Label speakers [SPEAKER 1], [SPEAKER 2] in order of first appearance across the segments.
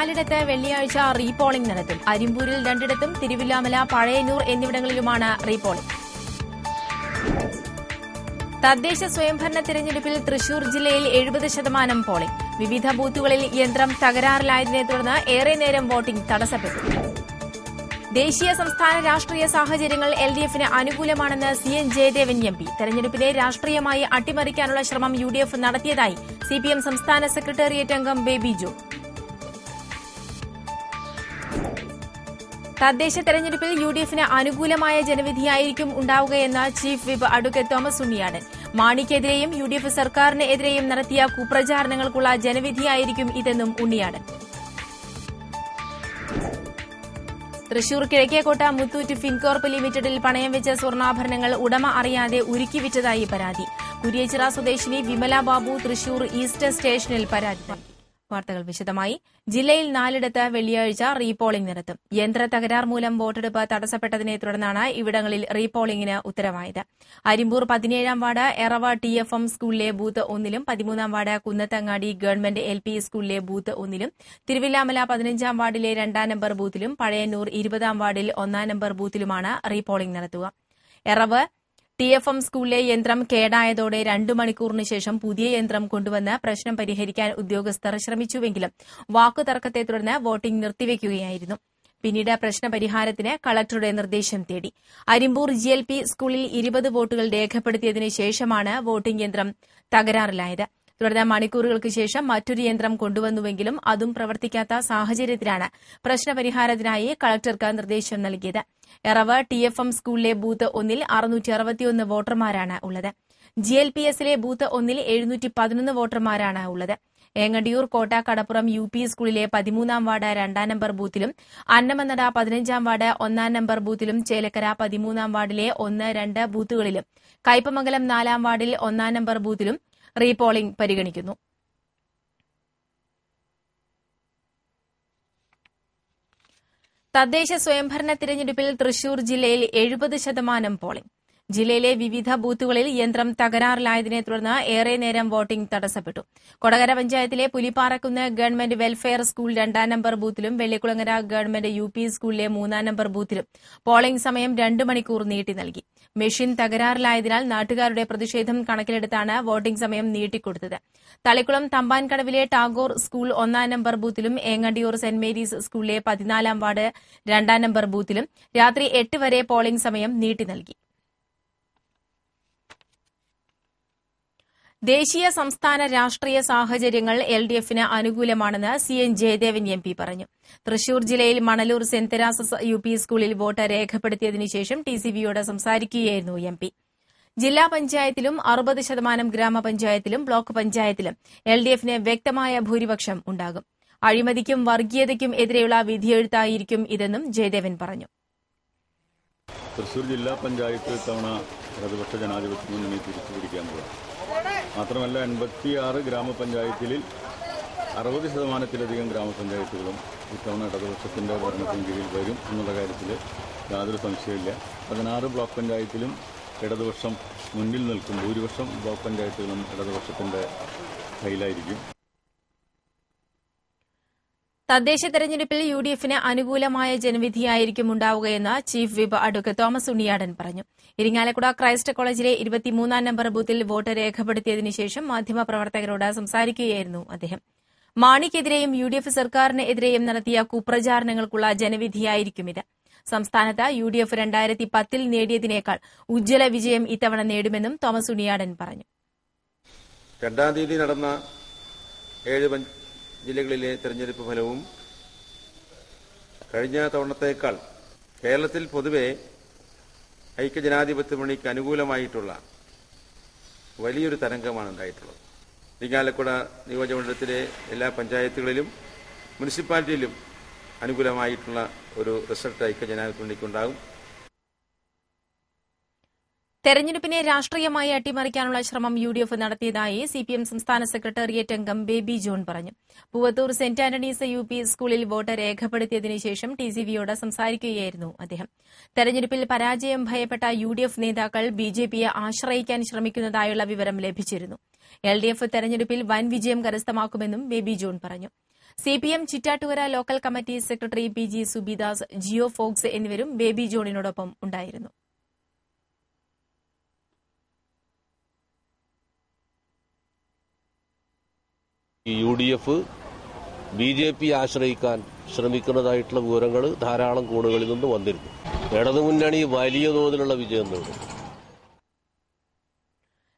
[SPEAKER 1] നാലിടത്ത് വെള്ളിയാഴ്ച റീപോളിംഗ് നടത്തും. അരിമ്പൂരിൽ രണ്ടിടത്തും തിരുവില്ലാമല പഴയന്നൂർ എന്നിവിടങ്ങളിലുമാണ് റീപോളിംഗ്. തദ്ദേശ സ്വയംഭരണ തെരഞ്ഞെടുപ്പിൽ തൃശൂർ ജില്ലയിൽ എഴുപത് ശതമാനം പോളിംഗ്. വിവിധ ബൂത്തുകളിൽ യന്ത്രം തകരാറിലായതിനെ തുടർന്ന് ഏറെ നേരം വോട്ടിംഗ് തടസ്സപ്പെട്ടു. ദേശീയ സംസ്ഥാന രാഷ്ട്രീയ സാഹചര്യങ്ങൾ എൽ ഡി എഫിന് അനുകൂലമാണെന്ന് C N Jayadevan M P. തെരഞ്ഞെടുപ്പിനെ രാഷ്ട്രീയമായി അട്ടിമറിക്കാനുള്ള ശ്രമം യു ഡി എഫ് നടത്തിയതായി സി പി എം സംസ്ഥാന സെക്രട്ടേറിയറ്റ് അംഗം ബേബി ജോൺ തദ്ദേശ തെരഞ്ഞെടുപ്പിൽ യു ഡി എഫിന് അനുകൂലമായ ജനവിധിയായിരിക്കും ഉണ്ടാവുകയെന്ന് chief whip advocate Thomas Unniyadan മാണിക്കെതിരെയും U D F സർക്കാരിന് എതിരെയും നടത്തിയ കുപ്രചാരണങ്ങൾക്കുള്ള ജനവിധിയായിരിക്കും ഇതെന്നും ഉണ്ണിയാടൻ തൃശൂർ കിഴക്കേക്കോട്ട മുത്തൂറ്റ് ഫിൻകോർപ്പ് ലിമിറ്റഡിൽ പണയം വെച്ച സ്വർണാഭരണങ്ങൾ ഉടമ അറിയാതെ ഉരുക്കിവിറ്റതായി പരാതി. കുരിയച്ചിറ സ്വദേശിനി വിമല ബാബു തൃശൂർ ഈസ്റ്റ് സ്റ്റേഷനിൽ പരാതി. വാർത്തകൾ വിശദമായി. ജില്ലയിൽ നാലിടത്ത് വെള്ളിയാഴ്ച റീപോളിംഗ് നടത്തും യന്ത്ര തകരാർ മൂലം വോട്ടെടുപ്പ് തടസ്സപ്പെട്ടതിനെ തുടർന്നാണ് ഇവിടങ്ങളിൽ റീപോളിംഗിന് ഉത്തരവായത്. അരിമ്പൂർ പതിനേഴാം ward Erava T F M സ്കൂളിലെ ബൂത്ത് ഒന്നിലും പതിമൂന്നാം ward Kunnathangadi government L P സ്കൂളിലെ ബൂത്ത് ഒന്നിലും തിരുവില്ലാമല പതിനഞ്ചാം വാർഡിലെ രണ്ടാം നമ്പർ ബൂത്തിലും പഴയന്നൂർ ഇരുപതാം വാർഡിൽ ഒന്നാം നമ്പർ ബൂത്തിലുമാണ് റീപോളിംഗ് നടത്തുക. എറവ് ടി എഫ് എം സ്കൂളിലെ യന്ത്രം കേടായതോടെ രണ്ടു മണിക്കൂറിന് ശേഷം പുതിയ യന്ത്രം കൊണ്ടുവന്ന് പ്രശ്നം പരിഹരിക്കാൻ ഉദ്യോഗസ്ഥർ ശ്രമിച്ചുവെങ്കിലും വാക്കുതർക്കത്തെ തുടർന്ന് വോട്ടിംഗ് നിർത്തിവെക്കുകയായിരുന്നു. പിന്നീട് പ്രശ്നപരിഹാരത്തിന് കളക്ടറുടെ നിർദ്ദേശം തേടി. അരിമ്പൂർ ജി സ്കൂളിൽ ഇരുപത് വോട്ടുകൾ രേഖപ്പെടുത്തിയതിനു ശേഷമാണ് വോട്ടിംഗ് യന്ത്രം തകരാറിലായത്. തുടർന്ന് മണിക്കൂറുകൾക്ക് ശേഷം മറ്റൊരു യന്ത്രം കൊണ്ടുവന്നുവെങ്കിലും അതും പ്രവർത്തിക്കാത്ത സാഹചര്യത്തിലാണ് പ്രശ്നപരിഹാരത്തിനായി കളക്ടർക്ക് നിർദ്ദേശം നൽകിയത്. എറവ് ടി എഫ് എം സ്കൂളിലെ ബൂത്ത് ഒന്നിൽ അറുന്നൂറ്റി അറുപത്തിയൊന്ന് വോട്ടർമാരാണ് ഉള്ളത്. ജി എൽ പി എസിലെ ബൂത്ത് ഒന്നിൽ എഴുന്നൂറ്റി പതിനൊന്ന് വോട്ടർമാരാണ് ഉള്ളത്. ഏങ്ങണ്ടിയൂർ കോട്ട കടപ്പുറം യു പി സ്കൂളിലെ പതിമൂന്നാം വാർഡ് രണ്ടാം നമ്പർ ബൂത്തിലും അന്നമനട പതിനഞ്ചാം വാർഡ് ഒന്നാം നമ്പർ ബൂത്തിലും ചേലക്കര പതിമൂന്നാം വാർഡിലെ ഒന്ന് രണ്ട് ബൂത്തുകളിലും കയ്പമംഗലം നാലാം വാർഡിൽ ഒന്നാം നമ്പർ ബൂത്തിലും റീപോളിംഗ് പരിഗണിക്കുന്നു. തദ്ദേശ സ്വയംഭരണ തിരഞ്ഞെടുപ്പിൽ തൃശൂർ ജില്ലയിൽ എഴുപത് ശതമാനം പോളിംഗ്. ജില്ലയിലെ വിവിധ ബൂത്തുകളിൽ യന്ത്രം തകരാറിലായതിനെ തുടർന്ന് ഏറെ നേരം വോട്ടിംഗ് തടസ്സപ്പെട്ടു. കൊടകര പഞ്ചായത്തിലെ പുലിപ്പാറക്കുന്ന് ഗവൺമെന്റ് വെൽഫെയർ സ്കൂൾ രണ്ടാം നമ്പർ ബൂത്തിലും വെള്ളിക്കുളങ്ങര ഗവൺമെന്റ് യു സ്കൂളിലെ മൂന്നാം നമ്പർ ബൂത്തിലും പോളിംഗ് സമയം രണ്ട് മണിക്കൂർ നീട്ടി നൽകി. മെഷീൻ തകരാറിലായതിനാൽ നാട്ടുകാരുടെ പ്രതിഷേധം കണക്കിലെടുത്താണ് വോട്ടിംഗ് സമയം നീട്ടിക്കൊടുത്തത്. തളിക്കുളം തമ്പാൻകടവിലെ ടാഗോർ സ്കൂൾ ഒന്നാം നമ്പർ ബൂത്തിലും ഏങ്ങണ്ടിയൂർ സെന്റ് മേരീസ് സ്കൂളിലെ പതിനാലാം വാർഡ് രണ്ടാം നമ്പർ ബൂത്തിലും രാത്രി എട്ട് വരെ പോളിംഗ് സമയം നീട്ടി നൽകി. ദേശീയ സംസ്ഥാന രാഷ്ട്രീയ സാഹചര്യങ്ങൾ എൽ ഡി എഫിന് അനുകൂലമാണെന്ന് C N Jayadevan M P പറഞ്ഞു. തൃശൂർ ജില്ലയിൽ മണലൂർ സെന്റ് യു പി സ്കൂളിൽ വോട്ട് രേഖപ്പെടുത്തിയതിനു ശേഷം ടി സി ബിയോട് സംസാരിക്കുകയായിരുന്നു എം പി. ജില്ലാ പഞ്ചായത്തിലും അറുപത് ശതമാനം ഗ്രാമപഞ്ചായത്തിലും ബ്ലോക്ക് പഞ്ചായത്തിലും എൽ ഡി എഫിന് വ്യക്തമായ ഭൂരിപക്ഷം ഉണ്ടാകും. അഴിമതിക്കും വർഗീയതയ്ക്കും എതിരെയുള്ള വിധിയെഴുത്തായിരിക്കും ഇതെന്നും ജയദേവൻ പറഞ്ഞു.
[SPEAKER 2] തൃശൂർ ജില്ലാ പഞ്ചായത്ത് തവണ ഇടതുപക്ഷ ജനാധിപത്യ മുന്നണി തിരിച്ചു മാത്രമല്ല എൺപത്തിയാറ് ഗ്രാമപഞ്ചായത്തിൽ അറുപത് ശതമാനത്തിലധികം ഗ്രാമപഞ്ചായത്തുകളും ഇത്തവണ ഇടതുപക്ഷത്തിന്റെ ഭരണത്തിന് കീഴിൽ വരും എന്നുള്ള കാര്യത്തിൽ യാതൊരു സംശയമില്ല പതിനാറ് ബ്ലോക്ക് പഞ്ചായത്തിലും ഇടതുപക്ഷം മുന്നിൽ നിൽക്കും ഭൂരിപക്ഷം ബ്ലോക്ക് പഞ്ചായത്തുകളും ഇടതുപക്ഷത്തിന്റെ കയ്യിലായിരിക്കും.
[SPEAKER 1] തദ്ദേശ തെരഞ്ഞെടുപ്പിൽ യു ഡി എഫിന് അനുകൂലമായ ജനവിധിയായിരിക്കും ഉണ്ടാവുകയെന്ന് chief whip advocate Thomas Unniyadan പറഞ്ഞു. ഇരിങ്ങാലക്കുട ക്രൈസ്റ്റ് കോളേജിലെ ഇരുപത്തിമൂന്നാം നമ്പർ ബൂത്തിൽ വോട്ട് രേഖപ്പെടുത്തിയതിനു ശേഷം മാധ്യമപ്രവർത്തകരോട് സംസാരിക്കുകയായിരുന്നു അദ്ദേഹം. മാണിക്കെതിരെയും യു ഡി എഫ് സർക്കാരിനെതിരെയും നടത്തിയ കുപ്രചാരണങ്ങൾക്കുള്ള ജനവിധിയായിരിക്കും ഇത്. സംസ്ഥാനത്ത് യു ഡി എഫ് രണ്ടായിരത്തി പത്തിൽ നേടിയതിനേക്കാൾ ഉജ്ജ്വല വിജയം ഇത്തവണ നേടുമെന്നും തോമസ് ഉണ്ണിയാടൻ പറഞ്ഞു.
[SPEAKER 3] രണ്ടാം തീയതി നടന്ന ഏഴ് ജില്ലകളിലെ തെരഞ്ഞെടുപ്പ് ഫലവും കഴിഞ്ഞ തവണത്തേക്കാൾ കേരളത്തിൽ പൊതുവെ ഐക്യജനാധിപത്യ മുന്നണിക്ക് അനുകൂലമായിട്ടുള്ള വലിയൊരു തരംഗമാണ് ഉണ്ടായിട്ടുള്ളത് ഇരിങ്ങാലക്കുട നിയോജകമണ്ഡലത്തിലെ എല്ലാ പഞ്ചായത്തുകളിലും മുനിസിപ്പാലിറ്റിയിലും അനുകൂലമായിട്ടുള്ള ഒരു റിസൾട്ട് ഐക്യജനാധിപത്യ മുന്നണിക്കുണ്ടാകും
[SPEAKER 1] തെരഞ്ഞെടുപ്പിനെ രാഷ്ട്രീയമായി അട്ടിമറിക്കാനുള്ള ശ്രമം യു ഡി എഫ് നടത്തിയതായി സി പി എം സംസ്ഥാന സെക്രട്ടേറിയറ്റ് അംഗം ബേബി ജോൺ പറഞ്ഞു. Poovathur saint Antony's U P സ്കൂളിൽ വോട്ട് രേഖപ്പെടുത്തിയതിനു ശേഷം ടി സി വിയോട് സംസാരിക്കുകയായിരുന്നു അദ്ദേഹം. തെരഞ്ഞെടുപ്പിൽ പരാജയം ഭയപ്പെട്ട യു ഡി എഫ് നേതാക്കൾ ബി ജെ പിയെ ആശ്രയിക്കാൻ ശ്രമിക്കുന്നതായുള്ള വിവരം ലഭിച്ചിരുന്നു. എൽ ഡി എഫ് തെരഞ്ഞെടുപ്പിൽ വൻ വിജയം കരസ്ഥമാക്കുമെന്നും ബേബി ജോൺ പറഞ്ഞു. C P M Chittattukara local committee secretary P G Subidas Jio Fox എന്നിവരും ബേബി ജോണിനോടൊപ്പം ഉണ്ടായിരുന്നു.
[SPEAKER 4] U D F B J P ആശ്രയിക്കാൻ ശ്രമിക്കുന്നതായിട്ടുള്ള വിവരങ്ങൾ ധാരാളം കോണുകളിൽ നിന്ന് വന്നിരുന്നു. ഇടതുമുന്നണി വലിയ തോതിലുള്ള വിജയം നേടും.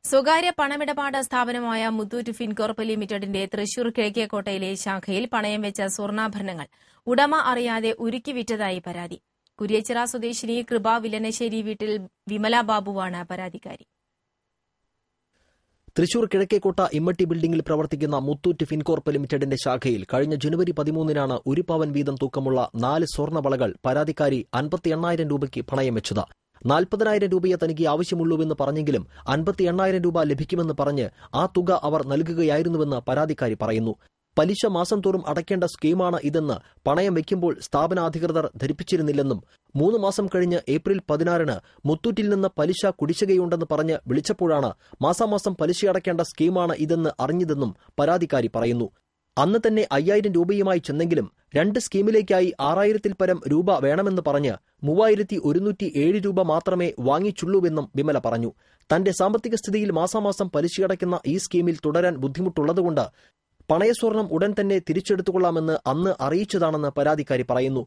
[SPEAKER 1] സ്വകാര്യ പണമിടപാട് സ്ഥാപനമായ മുത്തൂറ്റ് ഫിൻകോർപ്പ് ലിമിറ്റഡിന്റെ തൃശൂർ കിഴക്കേക്കോട്ടയിലെ ശാഖയിൽ പണയം വെച്ച സ്വർണാഭരണങ്ങൾ ഉടമ അറിയാതെ ഉരുക്കി വിറ്റതായി പരാതി. കുരിയച്ചിറ സ്വദേശിനി കൃപ വിലനശ്ശേരി വീട്ടിൽ വിമല ബാബുവാണ് പരാതിക്കാരി.
[SPEAKER 5] തൃശൂർ കിഴക്കേക്കോട്ട ഇമ്മട്ടി ബിൽഡിംഗിൽ പ്രവർത്തിക്കുന്ന മുത്തൂറ്റ് ഫിൻകോർപ്പ് ലിമിറ്റഡിന്റെ ശാഖയിൽ കഴിഞ്ഞ ജനുവരി പതിമൂന്നിനാണ് ഒരു പവൻ വീതം തൂക്കമുള്ള നാല് സ്വർണവളകൾ പരാതിക്കാരി അൻപത്തി എണ്ണായിരം രൂപയ്ക്ക് പണയം വെച്ചത്. നാൽപ്പതിനായിരം രൂപയെ തനിക്ക് ആവശ്യമുള്ളൂവെന്ന് പറഞ്ഞെങ്കിലും അൻപത്തി എണ്ണായിരം രൂപ ലഭിക്കുമെന്ന് പറഞ്ഞ് ആ തുക അവർ നൽകുകയായിരുന്നുവെന്ന് പരാതിക്കാരി പറയുന്നു. പലിശ മാസം തോറും അടയ്ക്കേണ്ട സ്കീമാണ് ഇതെന്ന് പണയം വയ്ക്കുമ്പോൾ സ്ഥാപനാധികൃതർ ധരിപ്പിച്ചിരുന്നില്ലെന്നും മൂന്ന് മാസം കഴിഞ്ഞ് ഏപ്രിൽ പതിനാറിന് മുത്തൂറ്റിൽ നിന്ന് പലിശ കുടിശ്ശികയുണ്ടെന്ന് പറഞ്ഞ് വിളിച്ചപ്പോഴാണ് മാസാമാസം പലിശ അടയ്ക്കേണ്ട സ്കീമാണ് ഇതെന്ന് അറിഞ്ഞതെന്നും പരാതിക്കാരി പറയുന്നു. അന്ന് തന്നെ അയ്യായിരം രൂപയുമായി ചെന്നെങ്കിലും രണ്ട് സ്കീമിലേക്കായി ആറായിരത്തിൽ പരം രൂപ വേണമെന്ന് പറഞ്ഞ് മൂവായിരത്തി ഒരുന്നൂറ്റി ഏഴ് രൂപ മാത്രമേ വാങ്ങിച്ചുള്ളൂവെന്നും വിമല പറഞ്ഞു. തന്റെ സാമ്പത്തിക സ്ഥിതിയിൽ മാസാമാസം പലിശയടയ്ക്കുന്ന ഈ സ്കീമിൽ തുടരാൻ ബുദ്ധിമുട്ടുള്ളതുകൊണ്ട് പണയസ്വർണം ഉടൻ തന്നെ തിരിച്ചെടുത്തുകൊള്ളാമെന്ന് അന്ന് അറിയിച്ചതാണെന്ന് പരാതിക്കാരി പറയുന്നു.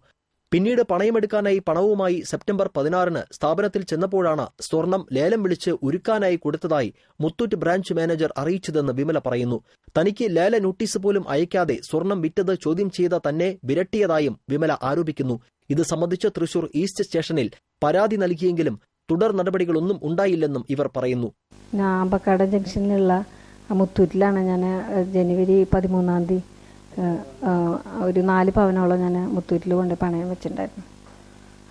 [SPEAKER 5] പിന്നീട് പണയമെടുക്കാനായി പണവുമായി സെപ്റ്റംബർ പതിനാറിന് സ്ഥാപനത്തിൽ ചെന്നപ്പോഴാണ് സ്വർണം ലേലം വിളിച്ച് ഉരുക്കാനായി കൊടുത്തതായി മുത്തൂറ്റ് ബ്രാഞ്ച് മാനേജർ അറിയിച്ചതെന്ന് വിമല പറയുന്നു. തനിക്ക് ലേല നോട്ടീസ് പോലും അയക്കാതെ സ്വർണം വിറ്റത് ചോദ്യം ചെയ്ത തന്നെ വിരട്ടിയതായും വിമല ആരോപിക്കുന്നു. ഇത് സംബന്ധിച്ച് തൃശൂർ ഈസ്റ്റ് സ്റ്റേഷനിൽ പരാതി നൽകിയെങ്കിലും തുടർ നടപടികളൊന്നും ഉണ്ടായില്ലെന്നും ഇവർ പറയുന്നു.
[SPEAKER 6] ജംഗ്ഷനിലുള്ള മുത്തൂറ്റിലാണ് ഞാൻ ജനുവരി പതിമൂന്നാം തീയതി ഒരു നാല് പവനോളം ഞാൻ മുത്തൂറ്റിൽ കൊണ്ട് പണയം വെച്ചിട്ടുണ്ടായിരുന്നു.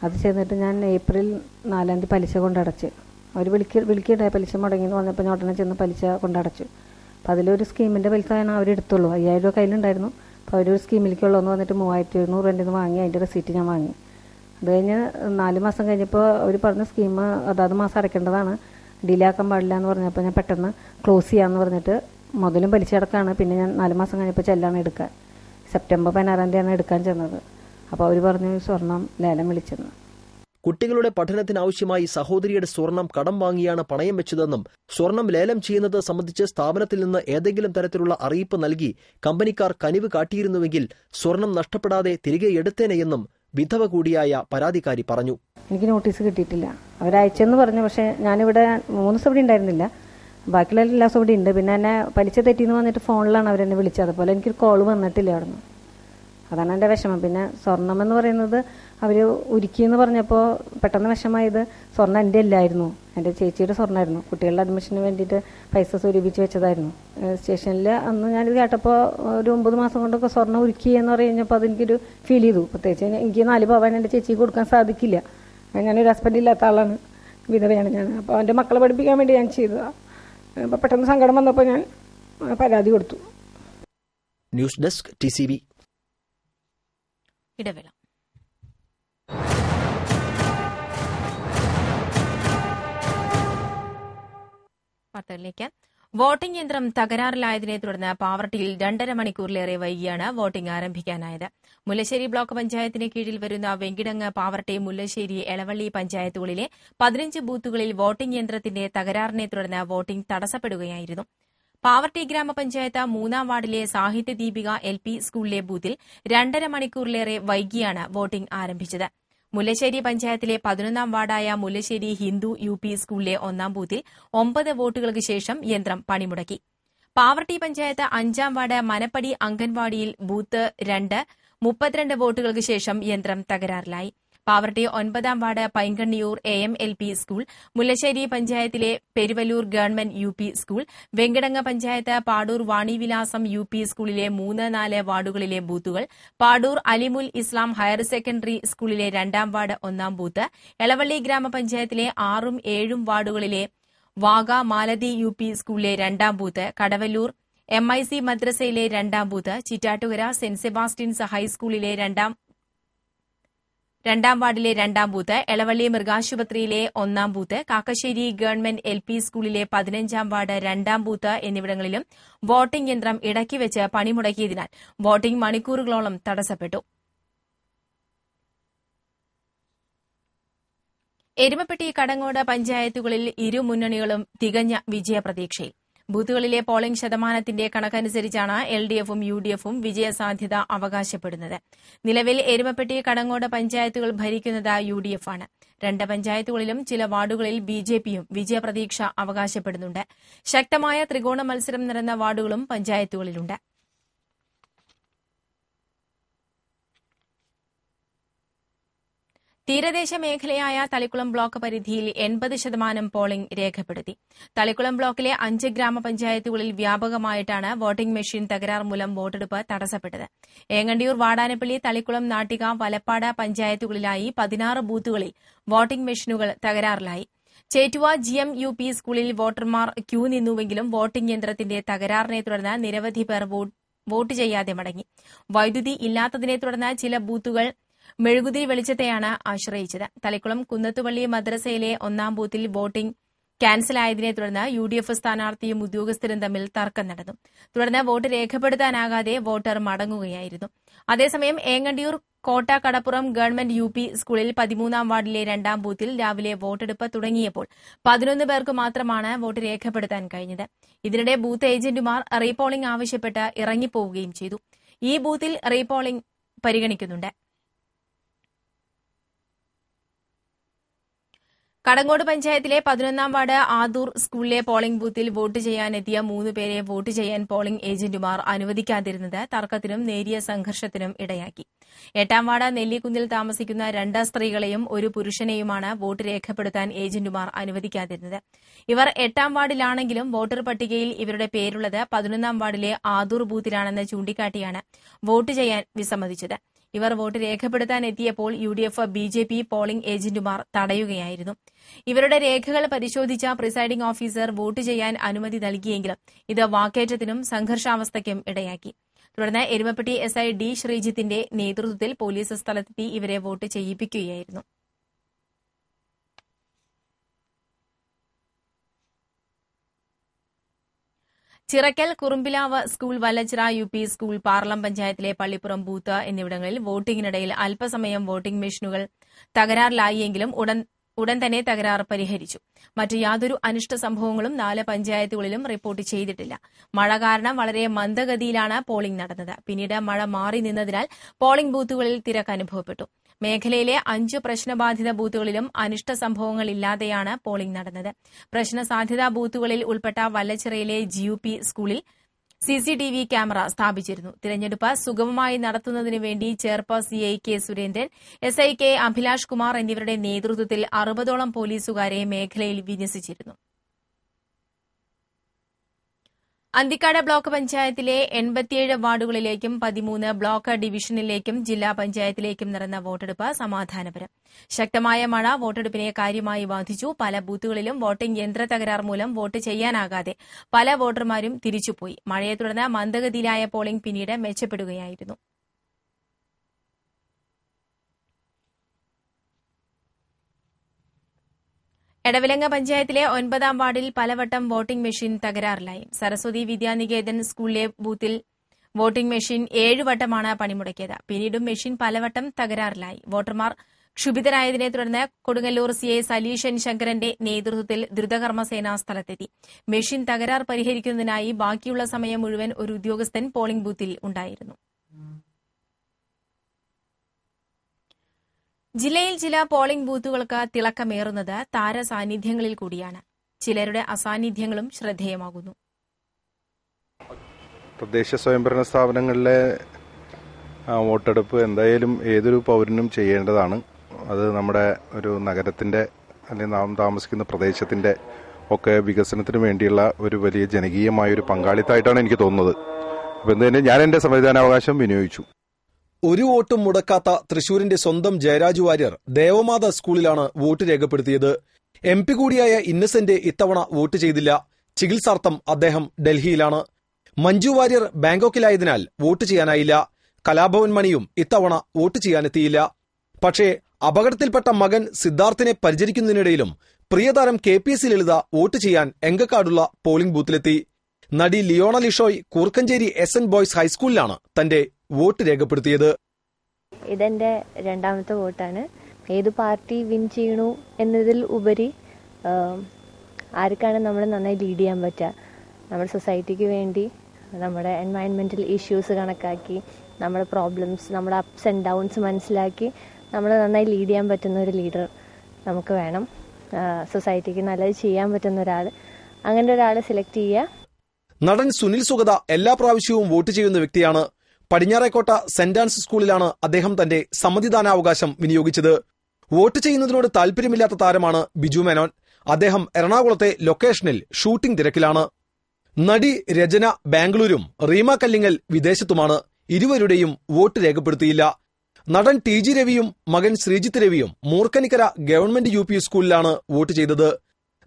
[SPEAKER 6] അത് ചെന്നിട്ട് ഞാൻ ഏപ്രിൽ നാലാം തീയതി പലിശ കൊണ്ടടച്ച് അവർ വിളിക്ക വിളിക്കണ്ടായി പലിശ മുടങ്ങി എന്ന് പറഞ്ഞപ്പോൾ ഞാൻ ഉടനെ ചെന്ന് പലിശ കൊണ്ടടച്ചു അപ്പം അതിലൊരു സ്കീമിന്റെ പലിശയാണ് അവരെടുത്തുള്ളൂ അയ്യായിരം രൂപ കയ്യിലുണ്ടായിരുന്നു. അപ്പോൾ അവരൊരു സ്കീമിലേക്കുള്ളൂ എന്ന് വന്നിട്ട് മൂവായിരത്തി എഴുന്നൂറ് രൂപ വാങ്ങി അതിന്റെ റെസീറ്റ് ഞാൻ വാങ്ങി. അത് കഴിഞ്ഞ് നാല് മാസം കഴിഞ്ഞപ്പോൾ അവർ പറഞ്ഞ സ്കീം അതാത് മാസം അടയ്ക്കേണ്ടതാണ്. ഡിലേ ആക്കാൻ പാടില്ല എന്ന് പറഞ്ഞപ്പോൾ ഞാൻ പെട്ടെന്ന് ക്ലോസ് ചെയ്യാമെന്ന് പറഞ്ഞിട്ട് മുതലും പലിശടക്കാണ് പിന്നെ ഞാൻ നാല് മാസം കഴിഞ്ഞപ്പോൾ ചെല്ലാണ് എടുക്കാൻ. സെപ്റ്റംബർ പതിനാറാം തീയതിയാണ് എടുക്കാൻ ചെന്നത്. അപ്പോൾ അവർ പറഞ്ഞു സ്വർണം ലേലം വിളിച്ചെന്ന്.
[SPEAKER 5] കുട്ടികളുടെ പഠനത്തിനാവശ്യമായി സഹോദരിയുടെ സ്വർണം കടം വാങ്ങിയാണ് പണയം വെച്ചതെന്നും സ്വർണം ലേലം ചെയ്യുന്നത് സംബന്ധിച്ച് സ്ഥാപനത്തിൽ നിന്ന് ഏതെങ്കിലും തരത്തിലുള്ള അറിയിപ്പ് നൽകി കമ്പനിക്കാർ കനിവ് കാട്ടിയിരുന്നുവെങ്കിൽ സ്വർണം നഷ്ടപ്പെടാതെ തിരികെ എടുത്തേനെയെന്നും വിധവ കൂടിയായ പരാതിക്കാരി പറഞ്ഞു.
[SPEAKER 6] എനിക്ക് നോട്ടീസ് കിട്ടിയിട്ടില്ല. അവരയച്ചെന്ന് പറഞ്ഞു പക്ഷേ ഞാനിവിടെ മൂന്ന് ദിവസം ഉണ്ടായിരുന്നില്ല. ബാക്കിയുള്ള എല്ലാ ദിവസവും ഉണ്ട്. പിന്നെ എന്നെ പലിച്ച തെറ്റിന്ന് വന്നിട്ട് ഫോണിലാണ് അവരെന്നെ വിളിച്ചത്. അതുപോലെ എനിക്കൊരു കോൾ വന്നിട്ടില്ല അവിടെ നിന്ന് അതാണ് എന്റെ വിഷമം. പിന്നെ സ്വർണം എന്ന് പറയുന്നത് അവർ ഉരുക്കിയെന്ന് പറഞ്ഞപ്പോൾ പെട്ടെന്ന് വിഷമായത് സ്വർണം എന്റെ അല്ലായിരുന്നു. എന്റെ ചേച്ചിയുടെ സ്വർണമായിരുന്നു കുട്ടികളുടെ അഡ്മിഷന് വേണ്ടിയിട്ട് പൈസ സ്വരൂപിച്ച് വെച്ചതായിരുന്നു. സ്റ്റേഷനിൽ അന്ന് ഞാനിത് കേട്ടപ്പോൾ ഒരു ഒമ്പത് മാസം കൊണ്ടൊക്കെ സ്വർണം ഉരുക്കി എന്ന് പറഞ്ഞപ്പോൾ അതെനിക്കൊരു ഫീൽ ചെയ്തു. പ്രത്യേകിച്ച് എനിക്ക് നാല് പവൻ എന്റെ ചേച്ചിക്ക് കൊടുക്കാൻ സാധിക്കില്ല. ഞാനൊരു ഹസ്ബൻഡ് ഇല്ലാത്ത ആളാണ്. വിധവയാണ് ഞാൻ. അപ്പോൾ എന്റെ മക്കളെ പഠിപ്പിക്കാൻ വേണ്ടി ഞാൻ ചെയ്തതാണ് അപ്പോൾ പെട്ടെന്ന് സങ്കടം വന്നപ്പോൾ ഞാൻ പരാതി കൊടുത്തു.
[SPEAKER 5] News desk T C V
[SPEAKER 1] ഇടവേള. വാർത്തകളിലേക്ക്. വോട്ടിംഗ് യന്ത്രം തകരാറിലായതിനെ തുടർന്ന് പാവർട്ടിയിൽ രണ്ടര മണിക്കൂറിലേറെ വൈകിയാണ് വോട്ടിംഗ് ആരംഭിക്കാനായത്. മുല്ലശ്ശേരി ബ്ലോക്ക് പഞ്ചായത്തിന് കീഴിൽ വരുന്ന വെങ്കിടങ്ങ് പാവർട്ടി മുല്ലശ്ശേരി എളവള്ളി പഞ്ചായത്തുകളിലെ പതിനഞ്ച് ബൂത്തുകളിൽ വോട്ടിംഗ് യന്ത്രത്തിന്റെ തകരാറിനെ തുടർന്ന് വോട്ടിംഗ് തടസ്സപ്പെടുകയായിരുന്നു. പാവർട്ടി ഗ്രാമപഞ്ചായത്ത് മൂന്നാം വാർഡിലെ സാഹിത്യ ദീപിക എൽ പി സ്കൂളിലെ ബൂത്തിൽ രണ്ടര മണിക്കൂറിലേറെ വൈകിയാണ് വോട്ടിംഗ് ആരംഭിച്ചത്. മുല്ലശ്ശേരി പഞ്ചായത്തിലെ പതിനൊന്നാം വാർഡായ മുല്ലശ്ശേരി ഹിന്ദു യു പി സ്കൂളിലെ ഒന്നാം ബൂത്തിൽ ഒമ്പത് വോട്ടുകൾക്ക് ശേഷം യന്ത്രം പണിമുടക്കി. പാവർട്ടി പഞ്ചായത്ത് അഞ്ചാം വാർഡ് മനപ്പടി അംഗൻവാടിയിൽ ബൂത്ത് രണ്ട് മുപ്പത്തിരണ്ട് വോട്ടുകൾക്ക് ശേഷം യന്ത്രം തകരാറിലായി. പാവർട്ടി ഒൻപതാം ward Painkanniyur A M L P school Mullassery പഞ്ചായത്തിലെ Peruvallur government U P school Venkitangu panchayat Padur Vanivilasam U P സ്കൂളിലെ മൂന്ന് നാല് വാർഡുകളിലെ ബൂത്തുകൾ പാടൂർ അലിമുൽ ഇസ്ലാം ഹയർ സെക്കൻഡറി സ്കൂളിലെ രണ്ടാം വാർഡ് ഒന്നാം ബൂത്ത് എളവള്ളി ഗ്രാമപഞ്ചായത്തിലെ ആറും ഏഴും വാർഡുകളിലെ വാഗ മാലതി യു പി സ്കൂളിലെ രണ്ടാം booth Kadavallur M I C മദ്രസയിലെ രണ്ടാം ബൂത്ത് ചിറ്റാറ്റുകര സെന്റ് സെബാസ്റ്റ്യൻസ് ഹൈസ്കൂളിലെ രണ്ടാം രണ്ടാം വാർഡിലെ രണ്ടാം ബൂത്ത് എളവള്ളി മൃഗാശുപത്രിയിലെ ഒന്നാം booth Kakkassery government L P സ്കൂളിലെ പതിനഞ്ചാം വാർഡ് രണ്ടാം ബൂത്ത് എന്നിവിടങ്ങളിലും വോട്ടിംഗ് യന്ത്രം ഇടയ്ക്കുവെച്ച് പണിമുടക്കിയതിനാൽ വോട്ടിംഗ് മണിക്കൂറുകളോളം തടസ്സപ്പെട്ടു. എരുമപ്പെട്ടി കടങ്ങോട് പഞ്ചായത്തുകളിൽ ഇരു മുന്നണികളും തികഞ്ഞ വിജയപ്രതീക്ഷയിൽ. ബൂത്തുകളിലെ പോളിംഗ് ശതമാനത്തിന്റെ കണക്കനുസരിച്ചാണ് എൽ ഡി എഫും യു ഡി എഫും വിജയസാധ്യത അവകാശപ്പെടുന്നത്. നിലവിൽ എരുമപ്പെട്ടി കടങ്ങോട് പഞ്ചായത്തുകൾ ഭരിക്കുന്നത് യു ഡി എഫ് ആണ് രണ്ട് പഞ്ചായത്തുകളിലും ചില വാർഡുകളിൽ ബി ജെ പിയും വിജയപ്രതീക്ഷ അവകാശപ്പെടുന്നുണ്ട്. ശക്തമായ ത്രികോണ മത്സരം നിറഞ്ഞ വാർഡുകളും പഞ്ചായത്തുകളിലുണ്ട്. തീരദേശ മേഖലയായ തളിക്കുളം ബ്ലോക്ക് പരിധിയിൽ എൺപത് ശതമാനം പോളിംഗ് രേഖപ്പെടുത്തി. തളിക്കുളം ബ്ലോക്കിലെ അഞ്ച് ഗ്രാമപഞ്ചായത്തുകളിൽ വ്യാപകമായിട്ടാണ് വോട്ടിംഗ് മെഷീൻ തകരാർ മൂലം വോട്ടെടുപ്പ് തടസ്സപ്പെട്ടത്. ഏങ്ങണ്ടിയൂർ വാടാനപ്പള്ളി തളിക്കുളം നാട്ടിക വലപ്പാട് പഞ്ചായത്തുകളിലായി പതിനാറ് ബൂത്തുകളിൽ വോട്ടിംഗ് മെഷീനുകൾ തകരാറിലായി. Chettuva G M U P സ്കൂളിൽ വോട്ടർമാർ ക്യൂ നിന്നുവെങ്കിലും വോട്ടിംഗ് യന്ത്രത്തിന്റെ തകരാറിനെ തുടർന്ന് നിരവധി പേർ വോട്ട് ചെയ്യാതെ മടങ്ങി. വൈദ്യുതി ഇല്ലാത്തതിനെ തുടർന്ന് ചില ബൂത്തുകൾ മെഴുകുതിരി വെളിച്ചത്തെയാണ് ആശ്രയിച്ചത്. തലക്കുളം കുന്നത്തുപള്ളി മദ്രസയിലെ ഒന്നാം ബൂത്തിൽ വോട്ടിംഗ് ക്യാൻസലായതിനെ തുടർന്ന് യു ഡി എഫ് സ്ഥാനാർത്ഥിയും ഉദ്യോഗസ്ഥരും തമ്മിൽ തർക്കം നടന്നു. തുടർന്ന് വോട്ട് രേഖപ്പെടുത്താനാകാതെ വോട്ടർ മടങ്ങുകയായിരുന്നു. അതേസമയം ഏങ്ങണ്ടിയൂർ കോട്ട കടപ്പുറം ഗവൺമെന്റ് യു പി സ്കൂളിൽ പതിമൂന്നാം വാർഡിലെ രണ്ടാം ബൂത്തിൽ രാവിലെ വോട്ടെടുപ്പ് തുടങ്ങിയപ്പോൾ പതിനൊന്ന് പേർക്ക് മാത്രമാണ് വോട്ട് രേഖപ്പെടുത്താൻ കഴിഞ്ഞത്. ഇതിനിടെ ബൂത്ത് ഏജന്റുമാർ റീപോളിംഗ് ആവശ്യപ്പെട്ട് ഇറങ്ങിപ്പോവുകയും ചെയ്തു. ഈ ബൂത്തിൽ റീപോളിംഗ് പരിഗണിക്കുന്നുണ്ട്. കടങ്ങോട് പഞ്ചായത്തിലെ പതിനൊന്നാം വാർഡ് ആദൂർ സ്കൂളിലെ പോളിംഗ് ബൂത്തിൽ വോട്ട് ചെയ്യാനെത്തിയ മൂന്ന് പേരെ വോട്ട് ചെയ്യാൻ പോളിംഗ് ഏജന്റുമാർ അനുവദിക്കാതിരുന്നത് തർക്കത്തിനും നേരിയ സംഘർഷത്തിനും ഇടയാക്കി. എട്ടാം വാർഡ് നെല്ലിക്കുന്നിൽ താമസിക്കുന്ന രണ്ട് സ്ത്രീകളെയും ഒരു പുരുഷനെയുമാണ് വോട്ട് രേഖപ്പെടുത്താൻ ഏജന്റുമാർ അനുവദിക്കാതിരുന്നത്. ഇവർ എട്ടാം വാർഡിലാണെങ്കിലും വോട്ടർ പട്ടികയിൽ ഇവരുടെ പേരുള്ളത് പതിനൊന്നാം വാർഡിലെ ആദൂർ ബൂത്തിലാണെന്ന് ചൂണ്ടിക്കാട്ടിയാണ് വോട്ട് ചെയ്യാൻ വിസമ്മതിച്ചത്. ഇവർ വോട്ട് രേഖപ്പെടുത്താൻ എത്തിയപ്പോൾ U D F B J P polling ഏജന്റുമാർ തടയുകയായിരുന്നു. ഇവരുടെ രേഖകൾ പരിശോധിച്ച പ്രിസൈഡിംഗ് ഓഫീസർ വോട്ട് ചെയ്യാൻ അനുമതി നൽകിയെങ്കിലും ഇത് വാക്കേറ്റത്തിനും സംഘർഷാവസ്ഥയ്ക്കും ഇടയാക്കി. തുടർന്ന് എരുമപ്പെട്ടി എസ് ഐ ഡി ശ്രീജിത്തിന്റെ നേതൃത്വത്തിൽ പോലീസ് സ്ഥലത്തെത്തി ഇവരെ vote ചെയ്യിപ്പിക്കുകയായിരുന്നു. Chirakkal Kurumbilavu school Vallachira U P school Paralam പഞ്ചായത്തിലെ പള്ളിപ്പുറം ബൂത്ത് എന്നിവിടങ്ങളിൽ വോട്ടിംഗിനിടയിൽ അല്പസമയം വോട്ടിംഗ് മെഷീനുകൾ തകരാറിലായെങ്കിലും ഉടൻ ഉടൻ തന്നെ തകരാർ പരിഹരിച്ചു. മറ്റു യാതൊരു അനിഷ്ട സംഭവങ്ങളും നാല് പഞ്ചായത്തുകളിലും റിപ്പോർട്ട് ചെയ്തിട്ടില്ല. മഴ കാരണം വളരെ മന്ദഗതിയിലാണ് പോളിംഗ് നടന്നത്. പിന്നീട് മഴ മാറി നിന്നതിനാൽ പോളിംഗ് ബൂത്തുകളിൽ തിരക്ക് അനുഭവപ്പെട്ടു. മേഖലയിലെ അഞ്ച് പ്രശ്നബാധിത ബൂത്തുകളിലും അനിഷ്ട സംഭവങ്ങളില്ലാതെയാണ് പോളിംഗ് നടന്നത്. പ്രശ്നസാധ്യതാ ബൂത്തുകളിൽ ഉൾപ്പെട്ട വല്ലച്ചിറയിലെ ജിയുപി സ്കൂളിൽ സിസിടിവി ക്യാമറ സ്ഥാപിച്ചിരുന്നു. തിരഞ്ഞെടുപ്പ് സുഗമമായി നടത്തുന്നതിനു വേണ്ടി chairperson I K Surendran S I K Abhilash Kumar എന്നിവരുടെ നേതൃത്വത്തിൽ അറുപതോളം പോലീസുകാരെ മേഖലയിൽ വിന്യസിച്ചിരുന്നു. അന്തിക്കാട് ബ്ലോക്ക് പഞ്ചായത്തിലെ എൺപത്തിയേഴ് വാർഡുകളിലേക്കും പതിമൂന്ന് ബ്ലോക്ക് ഡിവിഷനിലേക്കും ജില്ലാ പഞ്ചായത്തിലേക്കും നടന്ന വോട്ടെടുപ്പ് സമാധാനപരം. ശക്തമായ മഴ വോട്ടെടുപ്പിനെ കാര്യമായി ബാധിച്ചു. പല ബൂത്തുകളിലും വോട്ടിംഗ് യന്ത്ര തകരാർ മൂലം വോട്ട് ചെയ്യാനാകാതെ പല വോട്ടർമാരും തിരിച്ചുപോയി. മഴയെ തുടർന്ന് മന്ദഗതിയിലായ പോളിംഗ് പിന്നീട് മെച്ചപ്പെടുകയായിരുന്നു. എടവിലങ്ങ പഞ്ചായത്തിലെ ഒൻപതാം വാർഡിൽ പലവട്ടം വോട്ടിംഗ് മെഷീൻ തകരാറിലായി. സരസ്വതി വിദ്യാനികേതൻ സ്കൂളിലെ ബൂത്തിൽ വോട്ടിംഗ് മെഷീൻ ഏഴുവട്ടമാണ് പണിമുടക്കിയത്. പിന്നീടും മെഷീൻ പലവട്ടം തകരാറിലായി. വോട്ടർമാർ ക്ഷുഭിതരായതിനെ തുടർന്ന് കൊടുങ്ങല്ലൂർ സി എ സലീഷൻ ശങ്കരന്റെ നേതൃത്വത്തിൽ ദ്രുതകർമ്മസേന സ്ഥലത്തെത്തി. മെഷീൻ തകരാർ പരിഹരിക്കുന്നതിനായി ബാക്കിയുള്ള സമയം മുഴുവൻ ഒരു ഉദ്യോഗസ്ഥൻ പോളിംഗ് ബൂത്തിൽ ഉണ്ടായിരുന്നു. ജില്ലയിൽ ചില പോളിംഗ് ബൂത്തുകൾക്ക് തിളക്കമേറുന്നത് താരസാന്നിധ്യങ്ങളിൽ കൂടിയാണ്. ചിലരുടെ അസാന്നിധ്യങ്ങളും ശ്രദ്ധേയമാകുന്നു.
[SPEAKER 7] തദ്ദേശ സ്വയംഭരണ സ്ഥാപനങ്ങളിലെ വോട്ടെടുപ്പ് എന്തായാലും ഏതൊരു പൗരനും ചെയ്യേണ്ടതാണ്. അത് നമ്മുടെ ഒരു നഗരത്തിന്റെ അല്ലെങ്കിൽ നാം താമസിക്കുന്ന പ്രദേശത്തിന്റെ ഒക്കെ വികസനത്തിന് വേണ്ടിയുള്ള ഒരു വലിയ ജനകീയമായ ഒരു പങ്കാളിത്തമായിട്ടാണ് എനിക്ക് തോന്നുന്നത്. അപ്പം എന്തായാലും ഞാൻ എന്റെ സംവിധാനാവകാശം വിനിയോഗിച്ചു.
[SPEAKER 8] ഒരു വോട്ടും മുടക്കാത്ത തൃശൂരിന്റെ സ്വന്തം ജയരാജു വാര്യർ ദേവമാത സ്കൂളിലാണ് വോട്ട് രേഖപ്പെടുത്തിയത്. എം പി കൂടിയായ ഇന്നസെന്റ് ഇത്തവണ വോട്ട് ചെയ്തില്ല. ചികിത്സാർത്ഥം അദ്ദേഹം ഡൽഹിയിലാണ്. മഞ്ജു വാര്യർ ബാങ്കോക്കിലായതിനാൽ വോട്ട് ചെയ്യാനായില്ല. കലാഭവൻ മണിയും ഇത്തവണ വോട്ട് ചെയ്യാനെത്തിയില്ല. പക്ഷേ അപകടത്തിൽപ്പെട്ട മകൻ സിദ്ധാർത്ഥിനെ പരിചരിക്കുന്നതിനിടയിലും പ്രിയതാരം K P S Lalitha vote ചെയ്യാൻ എങ്കക്കാടുള്ള പോളിംഗ് ബൂത്തിലെത്തി. നടി Leona Lishoy Koorkkenchery S N boys ഹൈസ്കൂളിലാണ് തന്റെ വോട്ട് രേഖപ്പെടുത്തിയത്?
[SPEAKER 9] ഇതെന്റെ രണ്ടാമത്തെ വോട്ടാണ്. ഏത് പാർട്ടി വിൻ ചെയ്യണു എന്നതിൽ ഉപരി ആർക്കാണ് നമ്മൾ നന്നായി ലീഡ് ചെയ്യാൻ പറ്റുക? നമ്മുടെ സൊസൈറ്റിക്ക് വേണ്ടി നമ്മുടെ എൻവയൺമെന്റൽ ഇഷ്യൂസ് കണക്കാക്കി നമ്മുടെ പ്രോബ്ലംസ് നമ്മുടെ അപ്സ് ആൻഡ് ഡൗൺസ് മനസ്സിലാക്കി നമ്മൾ നന്നായി ലീഡ് ചെയ്യാൻ പറ്റുന്ന ഒരു ലീഡർ നമുക്ക് വേണം. സൊസൈറ്റിക്ക് നല്ലത് ചെയ്യാൻ പറ്റുന്ന ഒരാൾ അങ്ങനെ ഒരാളെ സെലക്ട് ചെയ്യുക.
[SPEAKER 8] നടൻ സുനിൽ സുഗത എല്ലാ പ്രാവശ്യവും വോട്ട് ചെയ്യുന്ന വ്യക്തിയാണ്. പടിഞ്ഞാറേക്കോട്ട സെന്റ് ആൻസ് സ്കൂളിലാണ് അദ്ദേഹം തന്റെ സമ്മതിദാനാവകാശം വിനിയോഗിച്ചത്. വോട്ട് ചെയ്യുന്നതിനോട് താൽപര്യമില്ലാത്ത താരമാണ് ബിജു മേനോൻ. അദ്ദേഹം എറണാകുളത്തെ ലൊക്കേഷനിൽ ഷൂട്ടിംഗ് തിരക്കിലാണ്. നടി രചന ബാംഗ്ലൂരും റീമ കല്ലിങ്ങൽ വിദേശത്തുമാണ്. ഇരുവരുടെയും വോട്ട് രേഖപ്പെടുത്തിയില്ല. നടൻ ടി ജി രവിയും മകൻ ശ്രീജിത്ത് രവിയും മൂർക്കനിക്കര ഗവൺമെന്റ് യു പി സ്കൂളിലാണ് വോട്ട് ചെയ്തത്.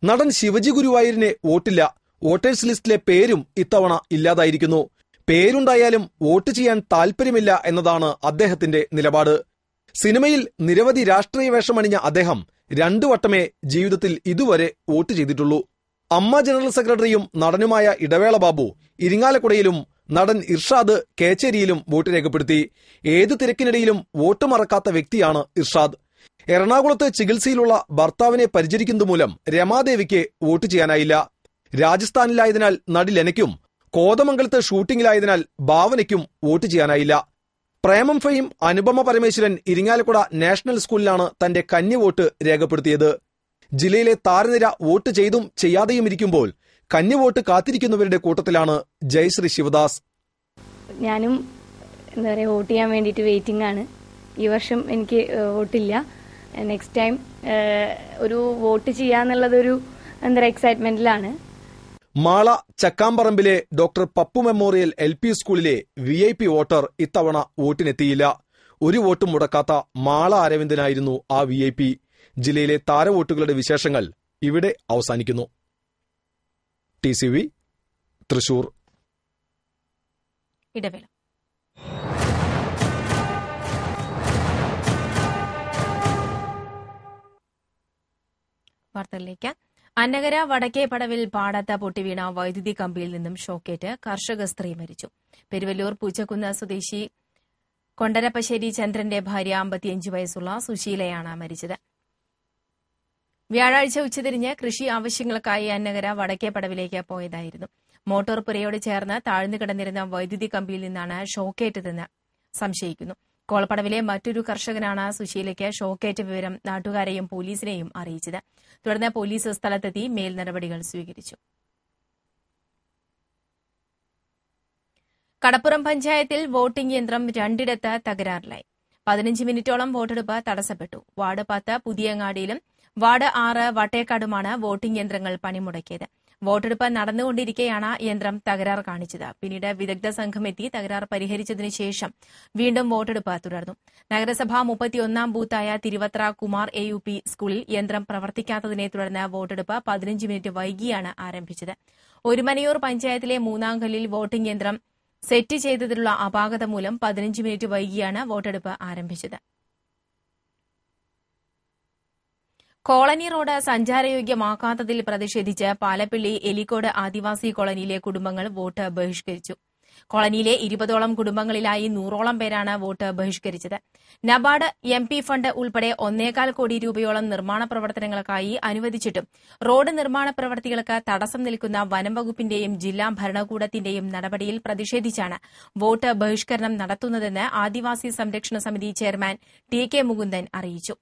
[SPEAKER 8] നടൻ ശിവജി ഗുരുവായൂരിനെ വോട്ടില്ല. വോട്ടേഴ്സ് ലിസ്റ്റിലെ പേരും ഇത്തവണ ഇല്ലാതായിരിക്കുന്നു. പേരുണ്ടായാലും വോട്ട് ചെയ്യാൻ താൽപ്പര്യമില്ല എന്നതാണ് അദ്ദേഹത്തിന്റെ നിലപാട്. സിനിമയിൽ നിരവധി രാഷ്ട്രീയ വേഷമണിഞ്ഞ അദ്ദേഹം രണ്ടു വട്ടമേ ജീവിതത്തിൽ ഇതുവരെ വോട്ട് ചെയ്തിട്ടുള്ളൂ. അമ്മ ജനറൽ സെക്രട്ടറിയും നടനുമായ ഇടവേള ബാബു ഇരിങ്ങാലക്കുടയിലും നടൻ ഇർഷാദ് കേച്ചേരിയിലും വോട്ട് രേഖപ്പെടുത്തി. ഏതു തിരക്കിനിടയിലും വോട്ട് മറക്കാത്ത വ്യക്തിയാണ് ഇർഷാദ്. എറണാകുളത്ത് ചികിത്സയിലുള്ള ഭർത്താവിനെ പരിചരിക്കുന്നതുമൂലം രമാദേവിക്ക് വോട്ട് ചെയ്യാനായില്ല. രാജസ്ഥാനിലായതിനാൽ നടി ലെനയ്ക്കും കോതമംഗലത്ത് ഷൂട്ടിംഗിലായതിനാൽ ഭാവനയ്ക്കും വോട്ട് ചെയ്യാനായില്ല. പ്രേമം ഫെയും അനുപമ പരമേശ്വരൻ ഇരിങ്ങാലക്കുട നാഷണൽ സ്കൂളിലാണ് തന്റെ കന്നി വോട്ട് രേഖപ്പെടുത്തിയത്. ജില്ലയിലെ താരനിര വോട്ട് ചെയ്തും ചെയ്യാതെയും ഇരിക്കുമ്പോൾ കന്നി വോട്ട് കാത്തിരിക്കുന്നവരുടെ കൂട്ടത്തിലാണ് ജയശ്രീ ശിവദാസ്.
[SPEAKER 10] ഞാനും എന്താ പറയുക വോട്ട് ചെയ്യാൻ വേണ്ടിയിട്ട് വെയിറ്റിംഗ് ആണ്. ഈ വർഷം എനിക്ക് വോട്ടില്ല. നെക്സ്റ്റ് ടൈം ഒരു വോട്ട് ചെയ്യാന്നുള്ളതൊരു എന്താ പറയുക എക്സൈറ്റ്മെന്റിലാണ്
[SPEAKER 8] Mala ചക്കാമ്പറമ്പിലെ doctor Pappu memorial L P സ്കൂളിലെ വി ഐ പി വോട്ടർ ഇത്തവണ വോട്ടിനെത്തിയില്ല. ഒരു വോട്ടും മുടക്കാത്ത മാള അരവിന്ദനായിരുന്നു ആ വി ഐ പി. ജില്ലയിലെ താരവോട്ടുകളുടെ വിശേഷങ്ങൾ ഇവിടെ അവസാനിക്കുന്നു. T C V Thrissur.
[SPEAKER 1] ഇടവേള. വാർത്തകളിലേക്ക് അന്നകര വടക്കേപടവിൽ പാടത്ത പൊട്ടിവീണ വൈദ്യുതി കമ്പിയിൽ നിന്നും ഷോക്കേറ്റ് കർഷക സ്ത്രീ മരിച്ചു. പെരുവല്ലൂർ പൂച്ചക്കുന്ന് സ്വദേശി കൊണ്ടരപ്പശ്ശേരി ചന്ദ്രന്റെ ഭാര്യ അമ്പത്തിയഞ്ച് വയസ്സുള്ള സുശീലയാണ് മരിച്ചത്. വ്യാഴാഴ്ച ഉച്ചതിരിഞ്ഞ് കൃഷി ആവശ്യങ്ങൾക്കായി അന്നകര വടക്കേ പടവിലേക്ക് പോയതായിരുന്നു. മോട്ടോർ പുരയോട് ചേർന്ന് താഴ്ന്നു കിടന്നിരുന്ന വൈദ്യുതി കമ്പിയിൽ നിന്നാണ് ഷോക്കേറ്റതെന്ന് സംശയിക്കുന്നു. കോളപ്പടവിലെ മറ്റൊരു കർഷകനാണ് സുശീലയ്ക്ക് ഷോക്കേറ്റ വിവരം നാട്ടുകാരെയും പോലീസിനെയും അറിയിച്ചത്. തുടർന്ന് പോലീസ് സ്ഥലത്തെത്തി മേൽ നടപടികൾ സ്വീകരിച്ചു. കടപ്പുറം പഞ്ചായത്തിൽ വോട്ടിംഗ് യന്ത്രം രണ്ടിടത്ത് തകരാറിലായി. പതിനഞ്ച് മിനിറ്റോളം വോട്ടെടുപ്പ് തടസ്സപ്പെട്ടു. വാർഡ് പത്ത് പുതിയങ്ങാടിയിലും വാർഡ് ആറ് വട്ടേക്കാടുമാണ് വോട്ടിംഗ് യന്ത്രങ്ങൾ പണിമുടക്കിയത്. വോട്ടെടുപ്പ് നടന്നുകൊണ്ടിരിക്കെയാണ് യന്ത്രം തകരാർ കാണിച്ചത്. പിന്നീട് വിദഗ്ധ സംഘം എത്തി തകരാർ പരിഹരിച്ചതിനു ശേഷം വീണ്ടും വോട്ടെടുപ്പ് തുടർന്നു. നഗരസഭ മുപ്പത്തിയൊന്നാം ബൂത്തായ Thiruvathra Kumar A U P സ്കൂളിൽ യന്ത്രം പ്രവർത്തിക്കാത്തതിനെ തുടർന്ന് വോട്ടെടുപ്പ് പതിനഞ്ച് മിനിറ്റ് വൈകിയാണ് ആരംഭിച്ചത്. ഒരുമനയൂർ പഞ്ചായത്തിലെ മൂന്നാംകല്ലിൽ വോട്ടിംഗ് യന്ത്രം സെറ്റ് ചെയ്തതിലുള്ള അപാകത മൂലം പതിനഞ്ച് മിനിറ്റ് വൈകിയാണ് വോട്ടെടുപ്പ് ആരംഭിച്ചത്. കോളനി റോഡ് സഞ്ചാരയോഗ്യമാക്കാത്തതിൽ പ്രതിഷേധിച്ച് പാലപ്പിള്ളി എലിക്കോട് ആദിവാസി കോളനിയിലെ കുടുംബങ്ങൾ വോട്ട് ബഹിഷ്കരിച്ചു. കോളനിയിലെ ഇരുപതോളം കുടുംബങ്ങളിലായി നൂറോളം പേരാണ് വോട്ട് ബഹിഷ്കരിച്ചത്. നബാർഡ് എം പി ഫണ്ട് ഉൾപ്പെടെ ഒന്നേകാൽ കോടി രൂപയോളം നിർമ്മാണ പ്രവർത്തനങ്ങൾക്കായി അനുവദിച്ചിട്ടും റോഡ് നിർമ്മാണ പ്രവർത്തികൾക്ക് തടസ്സം നിൽക്കുന്ന വനം വകുപ്പിന്റെയും ജില്ലാ ഭരണകൂടത്തിന്റെയും നടപടിയിൽ പ്രതിഷേധിച്ചാണ് വോട്ട് ബഹിഷ്കരണം നടത്തുന്നതെന്ന് ആദിവാസി സംരക്ഷണ സമിതി ചെയർമാൻ ടി കെ മുകുന്ദൻ അറിയിച്ചു.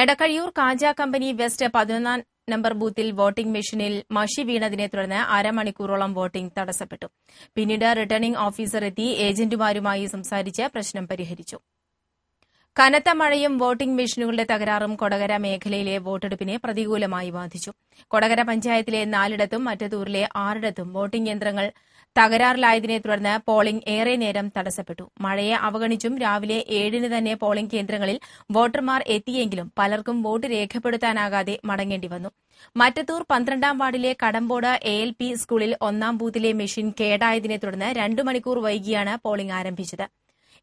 [SPEAKER 1] എടക്കഴിയൂർ കാഞ്ച കമ്പനി വെസ്റ്റ് പതിനൊന്നാം നമ്പർ ബൂത്തിൽ വോട്ടിംഗ് മെഷീനിൽ മഷി വീണതിനെ തുടർന്ന് അരമണിക്കൂറോളം വോട്ടിംഗ് തടസ്സപ്പെട്ടു. പിന്നീട് റിട്ടേണിംഗ് ഓഫീസർ എത്തി ഏജന്റുമാരുമായി സംസാരിച്ച് പ്രശ്നം പരിഹരിച്ചു. കനത്ത മഴയും വോട്ടിംഗ് മെഷീനുകളുടെ തകരാറും കൊടകര മേഖലയിലെ വോട്ടെടുപ്പിനെ പ്രതികൂലമായി ബാധിച്ചു. കൊടകര പഞ്ചായത്തിലെ നാലിടത്തും മറ്റത്തൂരിലെ ആറിടത്തും വോട്ടിംഗ് യന്ത്രങ്ങൾ തകരാറിലായതിനെ തുടർന്ന് പോളിംഗ് ഏറെ നേരം തടസ്സപ്പെട്ടു. മഴയെ അവഗണിച്ചും രാവിലെ ഏഴിന് തന്നെ പോളിംഗ് കേന്ദ്രങ്ങളിൽ വോട്ടർമാർ എത്തിയെങ്കിലും പലർക്കും വോട്ട് രേഖപ്പെടുത്താനാകാതെ മടങ്ങേണ്ടി വന്നു. മറ്റത്തൂർ പന്ത്രണ്ടാം വാർഡിലെ കടമ്പോട് എ എൽ പി സ്കൂളിൽ ഒന്നാം ബൂത്തിലെ മെഷീൻ കേടായതിനെ തുടർന്ന് രണ്ടു മണിക്കൂർ വൈകിയാണ് പോളിംഗ് ആരംഭിച്ചത്.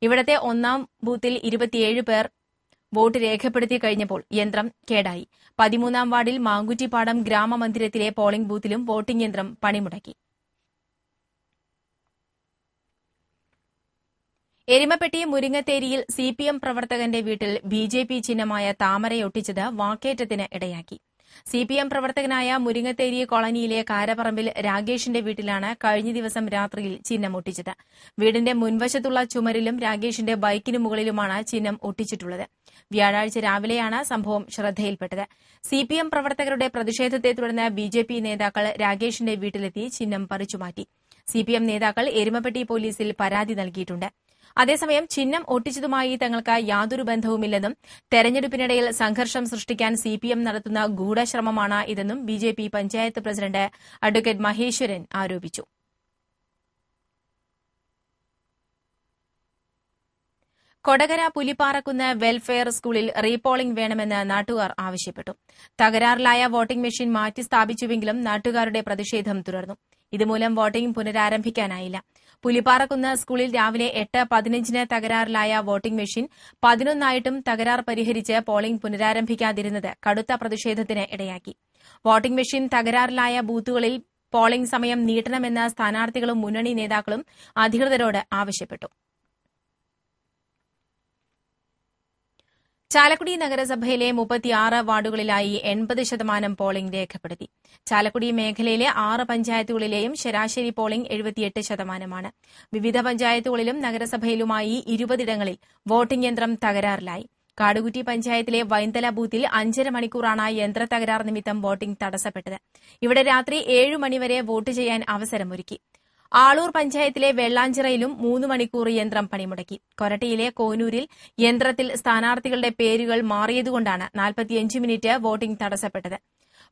[SPEAKER 1] ഇവിടത്തെ ഒന്നാം ബൂത്തിൽ ഇരുപത്തിയേഴ് പേർ വോട്ട് രേഖപ്പെടുത്തി കഴിഞ്ഞപ്പോൾ യന്ത്രം കേടായി. പതിമൂന്നാം വാർഡിൽ മാങ്കുറ്റിപ്പാടം ഗ്രാമമന്ദിരത്തിലെ പോളിംഗ് ബൂത്തിലും വോട്ടിംഗ് യന്ത്രം പണിമുടക്കി. എരുമപ്പെട്ടി മുരിങ്ങത്തേരിയിൽ സി പി എം പ്രവർത്തകന്റെ വീട്ടിൽ ബി ജെ പി ചിഹ്നമായ താമരയൊട്ടിച്ചത് വാക്കേറ്റത്തിന് ഇടയാക്കി. സി പി എം പ്രവർത്തകനായ മുരിങ്ങത്തേരി കോളനിയിലെ കാരപറമ്പിൽ രാഗേഷിന്റെ വീട്ടിലാണ് കഴിഞ്ഞ ദിവസം രാത്രിയിൽ ചിഹ്നം ഒട്ടിച്ചത്. വീടിന്റെ മുൻവശത്തുള്ള ചുമരിലും രാഗേഷിന്റെ ബൈക്കിന് മുകളിലുമാണ് ചിഹ്നം ഒട്ടിച്ചിട്ടുള്ളത്. വ്യാഴാഴ്ച രാവിലെയാണ് സംഭവം ശ്രദ്ധയിൽപ്പെട്ടത്. സി പി എം പ്രവർത്തകരുടെ പ്രതിഷേധത്തെ തുടർന്ന് ബി ജെ പി നേതാക്കൾ രാഗേഷിന്റെ വീട്ടിലെത്തി ചിഹ്നം പറിച്ചുമാറ്റി. സി പി എം നേതാക്കൾ എരുമപ്പെട്ടി പോലീസിൽ പരാതി നൽകിയിട്ടുണ്ട്. അതേസമയം ചിഹ്നം ഒട്ടിച്ചതുമായി തങ്ങൾക്ക് യാതൊരു ബന്ധവുമില്ലെന്നും തെരഞ്ഞെടുപ്പിനിടയിൽ സംഘർഷം സൃഷ്ടിക്കാൻ സി പി എം നടത്തുന്ന ഗൂഢശ്രമമാണ് ഇതെന്നും B J P panchayat president advocate Maheswaran ആരോപിച്ചു. കൊടകര പുലിപ്പാറക്കുന്ന് വെൽഫെയർ സ്കൂളിൽ റീപോളിംഗ് വേണമെന്ന് നാട്ടുകാർ ആവശ്യപ്പെട്ടു. തകരാറിലായ വോട്ടിംഗ് മെഷീൻ മാറ്റി സ്ഥാപിച്ചുവെങ്കിലും നാട്ടുകാരുടെ പ്രതിഷേധം തുടർന്നു. ഇതുമൂലം വോട്ടിംഗ് പുനരാരംഭിക്കാനായില്ല. പുലിപ്പാറക്കുന്ന് സ്കൂളിൽ രാവിലെ എട്ട് പതിനഞ്ചിന് തകരാറിലായ വോട്ടിംഗ് മെഷീൻ പതിനൊന്നായിട്ടും തകരാർ പരിഹരിച്ച് പോളിംഗ് പുനരാരംഭിക്കാതിരുന്നത് കടുത്ത പ്രതിഷേധത്തിന് ഇടയാക്കി. വോട്ടിംഗ് മെഷീൻ തകരാറിലായ ബൂത്തുകളിൽ പോളിംഗ് സമയം നീട്ടണമെന്ന് സ്ഥാനാർത്ഥികളും മുന്നണി നേതാക്കളും അധികൃതരോട് ആവശ്യപ്പെട്ടു. ചാലക്കുടി നഗരസഭയിലെ മുപ്പത്തിയാറ് വാർഡുകളിലായി എൺപത് ശതമാനം പോളിംഗ് രേഖപ്പെടുത്തി. ചാലക്കുടി മേഖലയിലെ ആറ് പഞ്ചായത്തുകളിലെയും ശരാശരി പോളിംഗ് എഴുപത്തിയെട്ട് ശതമാനമാണ്. വിവിധ പഞ്ചായത്തുകളിലും നഗരസഭയിലുമായി ഇരുപതിടങ്ങളിൽ വോട്ടിംഗ് യന്ത്രം തകരാറിലായി. കാടുകുറ്റി പഞ്ചായത്തിലെ വൈന്തല ബൂത്തിൽ അഞ്ചര മണിക്കൂറാണ് യന്ത്ര തകരാർ നിമിത്തം വോട്ടിംഗ് തടസ്സപ്പെട്ടത്. ഇവിടെ രാത്രി ഏഴ് മണിവരെ വോട്ട് ചെയ്യാൻ അവസരമൊരുക്കി. ആളൂർ പഞ്ചായത്തിലെ വെള്ളാഞ്ചിറയിലും മൂന്ന് മണിക്കൂർ യന്ത്രം പണിമുടക്കി. കൊരട്ടിയിലെ കോനൂരിൽ യന്ത്രത്തിൽ സ്ഥാനാർത്ഥികളുടെ പേരുകൾ മാറിയതുകൊണ്ടാണ് നാൽപ്പത്തിയഞ്ച് മിനിറ്റ് വോട്ടിംഗ് തടസ്സപ്പെട്ടത്.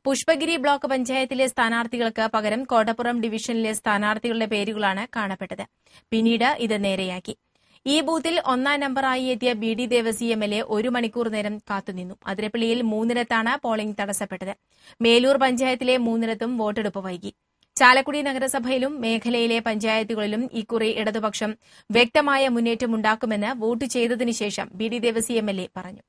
[SPEAKER 1] പുഷ്പഗിരി ബ്ലോക്ക് പഞ്ചായത്തിലെ സ്ഥാനാർത്ഥികൾക്ക് പകരം കോട്ടപ്പുറം ഡിവിഷനിലെ സ്ഥാനാർത്ഥികളുടെ പേരുകളാണ് കാണപ്പെട്ടത്. പിന്നീട് ഇത് നേരെയാക്കി. ഈ ബൂത്തിൽ ഒന്നാം നമ്പറായി എത്തിയ B D Devassy M L A ഒരു മണിക്കൂർ നേരം കാത്തുനിന്നു. അതിരപ്പള്ളിയിൽ മൂന്നിടത്താണ് പോളിംഗ് തടസ്സപ്പെട്ടത്. മേലൂർ പഞ്ചായത്തിലെ മൂന്നിടത്തും വോട്ടെടുപ്പ് വൈകി. ചാലക്കുടി നഗരസഭയിലും മേഖലയിലെ പഞ്ചായത്തുകളിലും ഇക്കുറി ഇടതുപക്ഷം വ്യക്തമായ മുന്നേറ്റമുണ്ടാക്കുമെന്ന് വോട്ട് ചെയ്തതിനു ശേഷം B D Devassy M L A പറഞ്ഞു.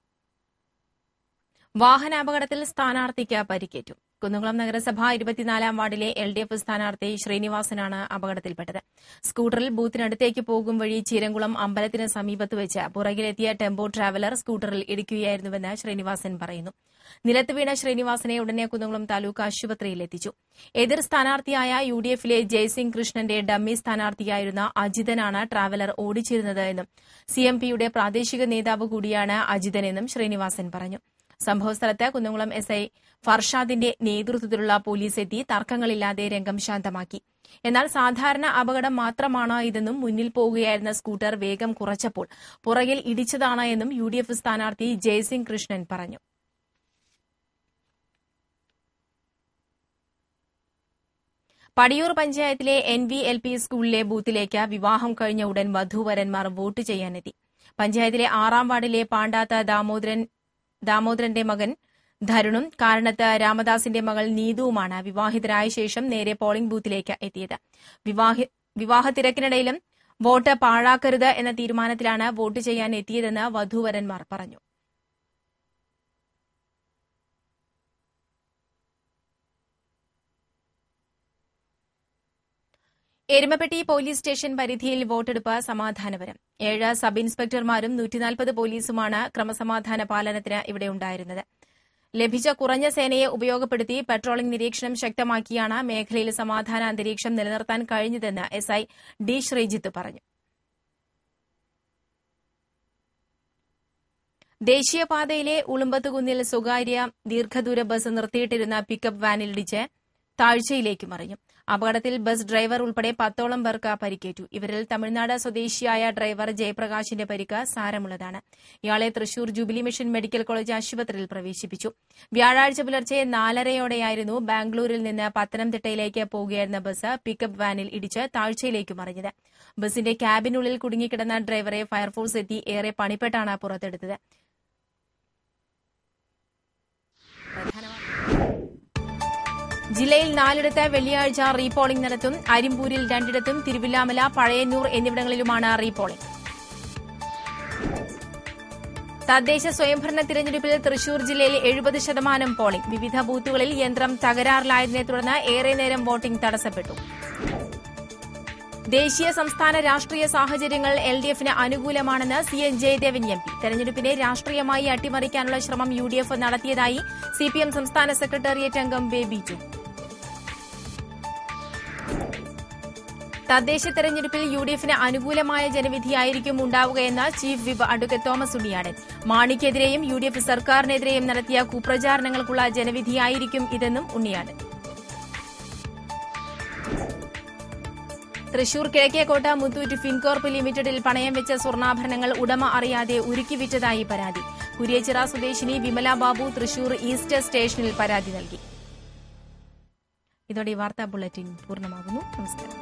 [SPEAKER 1] വാഹനാപകടത്തിൽ സ്ഥാനാർത്ഥിക്ക് പരിക്കേറ്റു. കുന്നുകുളം നഗരസഭ ഇരുപത്തിനാലാം വാർഡിലെ എൽ ഡി എഫ് സ്ഥാനാർത്ഥി ശ്രീനിവാസനാണ് അപകടത്തിൽപ്പെട്ടത്. സ്കൂട്ടറിൽ ബൂത്തിനടുത്തേക്ക് പോകും വഴി ചീരംകുളം അമ്പലത്തിന് സമീപത്ത് വെച്ച് പുറകിലെത്തിയ ടെമ്പോ ട്രാവലർ സ്കൂട്ടറിൽ ഇടിക്കുകയായിരുന്നുവെന്ന് ശ്രീനിവാസൻ പറയുന്നു. നിലത്ത് വീണ ശ്രീനിവാസനെ ഉടനെ കുന്നംകുളം താലൂക്ക് ആശുപത്രിയിൽ എത്തിച്ചു എതിർ സ്ഥാനാർത്ഥിയായ യു ഡി എഫിലെ ജയ്സിംഗ് കൃഷ്ണന്റെ ഡമ്മി സ്ഥാനാർത്ഥിയായിരുന്ന അജിതനാണ് ട്രാവലർ ഓടിച്ചിരുന്നത് എന്നും സി എം സിഎംപിയുടെ പ്രാദേശിക നേതാവ് കൂടിയാണ് അജിതനെന്നും ശ്രീനിവാസൻ പറഞ്ഞു. സംഭവസ്ഥലത്ത് കുന്നംകുളം എസ് ഐ ഫർഷാദിന്റെ നേതൃത്വത്തിലുള്ള പോലീസ് എത്തി തർക്കങ്ങളില്ലാതെ രംഗം ശാന്തമാക്കി. എന്നാൽ സാധാരണ അപകടം മാത്രമാണ് ഇതെന്നും മുന്നിൽ പോവുകയായിരുന്ന സ്കൂട്ടർ വേഗം കുറച്ചപ്പോൾ പുറകിൽ ഇടിച്ചതാണ് എന്നും യു ഡി എഫ് സ്ഥാനാർത്ഥി ജയ്സിംഗ് കൃഷ്ണൻ പറഞ്ഞു. പടിയൂർ പഞ്ചായത്തിലെ എൻ വി എൽ പി സ്കൂളിലെ ബൂത്തിലേക്ക് വിവാഹം കഴിഞ്ഞ ഉടൻ വധുവരന്മാർ വോട്ട് ചെയ്യാനെത്തി. പഞ്ചായത്തിലെ ആറാം വാർഡിലെ പാണ്ടാത്ത ദാമോദരൻ ദാമോദരന്റെ മകൻ ധരുണും കാരണത്ത് രാമദാസിന്റെ മകൾ നീതുവുമാണ് വിവാഹിതരായ ശേഷം നേരെ പോളിംഗ് ബൂത്തിലേക്ക് എത്തിയത്. വിവാഹ തിരക്കിനിടയിലും വോട്ട് പാഴാക്കരുത് എന്ന തീരുമാനത്തിലാണ് വോട്ട് ചെയ്യാൻ എത്തിയതെന്ന് വധുവരന്മാർ പറഞ്ഞു. എരുമപ്പെട്ടി പോലീസ് സ്റ്റേഷൻ പരിധിയിൽ വോട്ടെടുപ്പ് സമാധാനപരം. ഏഴ് സബ് ഇൻസ്പെക്ടർമാരും നൂറ്റിനാൽപ്പത് പോലീസുമാണ് ക്രമസമാധാന പാലനത്തിന് ഇവിടെ ഉണ്ടായിരുന്നത്. ലഭിച്ച കുറഞ്ഞ സേനയെ ഉപയോഗപ്പെടുത്തി പട്രോളിംഗ് നിരീക്ഷണം ശക്തമാക്കിയാണ് മേഖലയിൽ സമാധാന അന്തരീക്ഷം നിലനിർത്താൻ കഴിഞ്ഞതെന്ന് എസ് ഐ ഡി ശ്രീജിത്ത് പറഞ്ഞു. ദേശീയപാതയിലെ ഉളുമ്പത്തുകുന്നിൽ സ്വകാര്യ ദീർഘദൂര ബസ് നിർത്തിയിട്ടിരുന്ന പിക്കപ്പ് വാനിലിടിച്ച് താഴ്ചയിലേക്ക് മറിഞ്ഞു. അപകടത്തിൽ ബസ് ഡ്രൈവർ ഉൾപ്പെടെ പത്തോളം പേർക്ക് പരിക്കേറ്റു. ഇവരിൽ തമിഴ്നാട് സ്വദേശിയായ ഡ്രൈവർ ജയപ്രകാശിന്റെ പരിക്ക് സാരമുള്ളതാണ്. ഇയാളെ Thrissur jubilee mission medical college ആശുപത്രിയിൽ പ്രവേശിപ്പിച്ചു. വ്യാഴാഴ്ച പുലർച്ചെ നാലരയോടെയായിരുന്നു ബാംഗ്ലൂരിൽ നിന്ന് പത്തനംതിട്ടയിലേക്ക് പോകുകയായിരുന്ന ബസ് പിക്കപ്പ് വാനിൽ ഇടിച്ച് താഴ്ചയിലേക്ക് മറിഞ്ഞത്. ബസിന്റെ ക്യാബിനുള്ളിൽ കുടുങ്ങിക്കിടന്ന ഡ്രൈവറെ ഫയർഫോഴ്സ് എത്തി ഏറെ പണിപ്പെട്ടാണ് പുറത്തെടുത്തത്. ജില്ലയിൽ നാലിടത്ത് വെള്ളിയാഴ്ച റീപോളിംഗ് നടത്തും. അരിമ്പൂരിൽ രണ്ടിടത്തും തിരുവില്ലാമല പഴയന്നൂർ എന്നിവിടങ്ങളിലുമാണ് റീപോളിംഗ്. തദ്ദേശ സ്വയംഭരണ തിരഞ്ഞെടുപ്പിൽ തൃശൂർ ജില്ലയിൽ എഴുപത് ശതമാനം പോളിംഗ്. വിവിധ ബൂത്തുകളിൽ യന്ത്രം തകരാറിലായതിനെ തുടർന്ന് ഏറെ നേരം വോട്ടിംഗ് തടസ്സപ്പെട്ടു. ദേശീയ സംസ്ഥാന രാഷ്ട്രീയ സാഹചര്യങ്ങൾ എൽ ഡി എഫിന് അനുകൂലമാണെന്ന് C N Jayadevan M P. തെരഞ്ഞെടുപ്പിനെ രാഷ്ട്രീയമായി അട്ടിമറിക്കാനുള്ള ശ്രമം യു ഡി എഫ് നടത്തിയതായി സിപിഎം സംസ്ഥാന സെക്രട്ടേറിയറ്റ് അംഗം ബേബി ജോൺ തദ്ദേശ തെരഞ്ഞെടുപ്പിൽ യു ഡി എഫിന് അനുകൂലമായ ജനവിധിയായിരിക്കും ഉണ്ടാവുകയെന്ന് chief whip advocate Thomas Unniyadan മാണിക്കെതിരെയും U D F സർക്കാരിനെതിരെയും നടത്തിയ കുപ്രചാരണങ്ങൾക്കുള്ള ജനവിധിയായിരിക്കും ഇതെന്നും ഉണ്ണിയാടൻ തൃശൂർ കിഴക്കേക്കോട്ട മുത്തൂറ്റ് ഫിൻകോർപ്പ് ലിമിറ്റഡിൽ പണയം വെച്ച സ്വർണാഭരണങ്ങൾ ഉടമ അറിയാതെ ഉരുക്കിവിറ്റതായി പരാതി. കുരിയച്ചിറ സ്വദേശിനി വിമല ബാബു തൃശൂർ ഈസ്റ്റ് സ്റ്റേഷനിൽ പരാതി നൽകി. ഇതോടെ ഈ വാർത്താ ബുള്ളറ്റിൻ പൂർണമാകുന്നു. നമസ്കാരം.